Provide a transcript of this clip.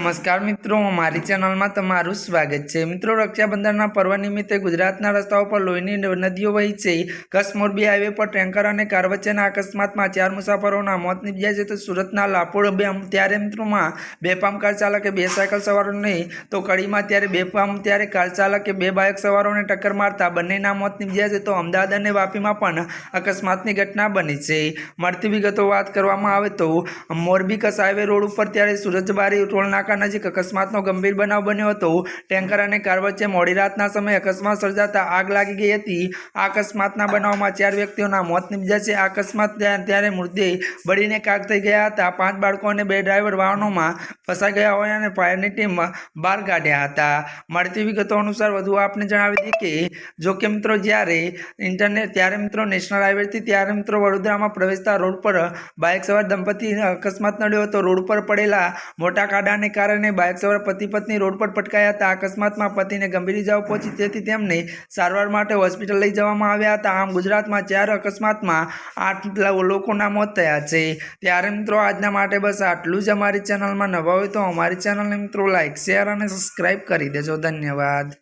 નમસ્કાર મિત્રો, મારી ચેનલમાં તમારું સ્વાગત છે. મિત્રો, રક્ષાબંધનના પર્વ નિમિત્તે ગુજરાતના રસ્તાઓ પર લોહીની નદીઓ વહી છે. કચ્છ મોરબી હાઈવે પર ટેન્કર અને કાર વચ્ચેના અકસ્માતમાં ચાર મુસાફરોના મોત નીપજ્યા છે. તો સુરતના લાપોડ બે ત્યારે મિત્રોમાં બેફામ કાર ચાલકે બે સાયકલ સવારોને, તો કડીમાં ત્યારે બેફામ ત્યારે કાર ચાલકે બે બાઇક સવારોને ટક્કર મારતા બંનેના મોત નીપજ્યા છે. તો અમદાવાદ અને વાપીમાં પણ અકસ્માતની ઘટના બની છે. મળતી વિગતો વાત કરવામાં આવે તો, મોરબી કચ્છ હાઈવે રોડ ઉપર ત્યારે સુરજબારી ટોલ નાકા નજીક અકસ્માતનો ગંભીર બનાવ બન્યો હતો, ટેન્કર અને કાર વચ્ચે મોડી રાતના સમયે અકસ્માત સર્જાતા આગ લાગી ગઈ હતી. આ અકસ્માતના બનાવમાં ચાર વ્યક્તિઓના મોત નિપજ્યા છે. આ અકસ્માત ત્યારે મૃતદેહ બળીને કાગ થઈ ગયા હતા. પાંચ બાળકો અને બે ડ્રાઈવર વાહનોમાં ફસાઈ ગયા હોય અને ફાયરની ટીમ બહાર કાઢ્યા હતા. મળતી વિગતો અનુસાર વધુ આપને જણાવી દઈએ કે, જો કે મિત્રો, જ્યારે ઇન્ટરનેટ, ત્યારે મિત્રો નેશનલ હાઈવેથી ત્યારે મિત્રો વડોદરામાં પ્રવેશતા રોડ પર બાઇક સવાર દંપતી અકસ્માત નડ્યો હતો. રોડ પર પડેલા મોટા ખાડાને કારણે બાઇક સવાર પતિ પત્ની રોડ પર પટકાયા હતા. અકસ્માતમાં પતિને ગંભીર ઇજાઓ પહોંચી, તેથી તેમને સારવાર માટે હોસ્પિટલ લઈ જવામાં આવ્યા હતા. આમ ગુજરાતમાં ચાર અકસ્માતમાં આઠ લોકોના મોત થયા છે. ત્યારે મિત્રો આજના માટે બસ આટલું જ અમારી ચેનલમાં નવા હોય તો અમારી ચેનલને મિત્રો લાઇક શેર અને સબસ્ક્રાઈબ કરી દેજો. ધન્યવાદ.